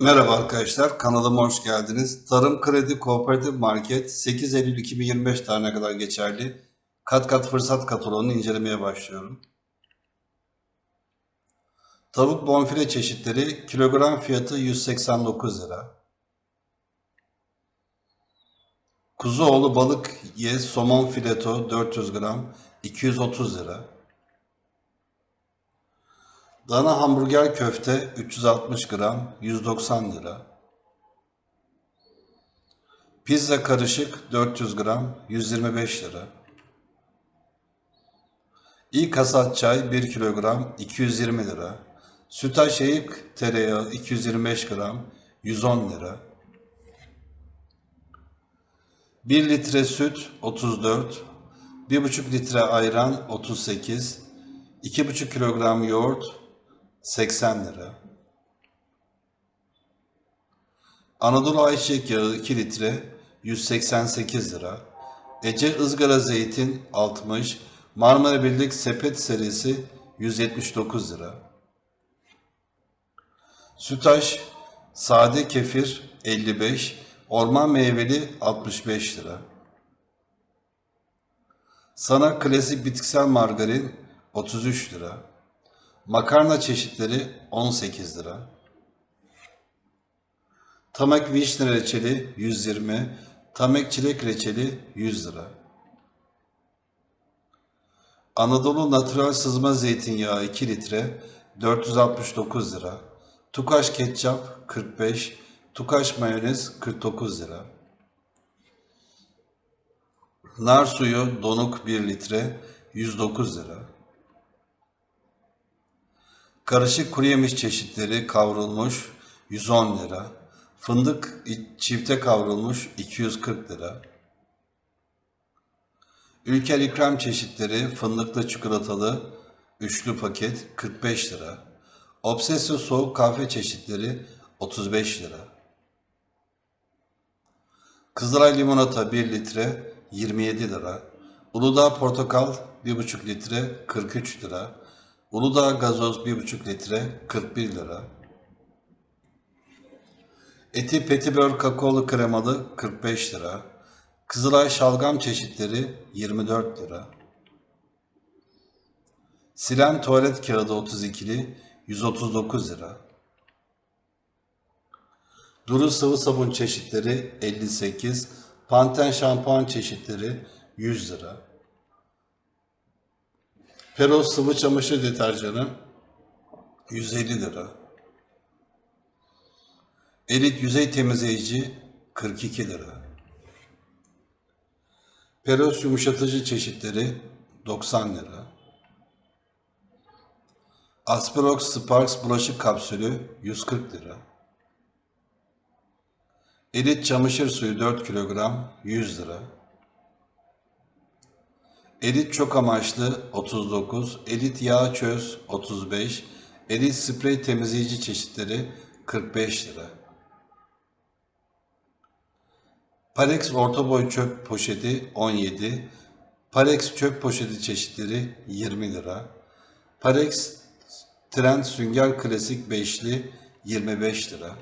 Merhaba arkadaşlar, kanalıma hoş geldiniz. Tarım Kredi Kooperatif Market 8 Eylül 2025 tarihine kadar geçerli kat kat fırsat kataloğunu incelemeye başlıyorum. Tavuk bonfile çeşitleri kilogram fiyatı 189 lira. Kuzuoğlu balık ye somon fileto 400 gram 230 lira. Dana hamburger köfte 360 gram 190 lira. Pizza karışık 400 gram 125 lira. İlk hasat çay 1 kilogram 220 lira. Sütaş eğik tereyağı 225 gram 110 lira. 1 litre süt 34, 1,5 litre ayran 38, 2,5 kilogram yoğurt 80 lira. Anadolu ayçiçek yağı 2 litre 188 lira. Ece ızgara zeytin 60, Marmara Birlik sepet serisi 179 lira. Sütaş sade kefir 55, orman meyveli 65 lira. Sana klasik bitkisel margarin 33 lira. Makarna çeşitleri 18 lira. Tamek vişne reçeli 120, tamek çilek reçeli 100 lira. Anadolu natural sızma zeytinyağı 2 litre 469 lira. Tukaş ketçap 45, Tukaş mayonez 49 lira. Nar suyu donuk 1 litre 109 lira. Karışık kuru yemiş çeşitleri kavrulmuş 110 lira. Fındık çifte kavrulmuş 240 lira. Ülker ikram çeşitleri fındıklı çikolatalı üçlü paket 45 lira. Obsesio soğuk kahve çeşitleri 35 lira. Kızılay limonata 1 litre 27 lira. Uludağ portakal 1,5 litre 43 lira. Uludağ gazoz 1,5 litre 41 lira. Eti petibör kakaolu kremalı 45 lira. Kızılay şalgam çeşitleri 24 lira. Silen tuvalet kağıdı 32'li 139 lira. Duru sıvı sabun çeşitleri 58, Panten şampuan çeşitleri 100 lira. Peros sıvı çamaşır deterjanı 150 lira. Elit yüzey temizleyici 42 lira. Peros yumuşatıcı çeşitleri 90 lira. Asperox Sparks bulaşık kapsülü 140 lira. Elit çamaşır suyu 4 kilogram 100 lira. Elit çok amaçlı 39, elit yağ çöz 35, elit sprey temizleyici çeşitleri 45 lira. Parex orta boy çöp poşeti 17, Parex çöp poşeti çeşitleri 20 lira. Parex Trend sünger klasik beşli 25 lira.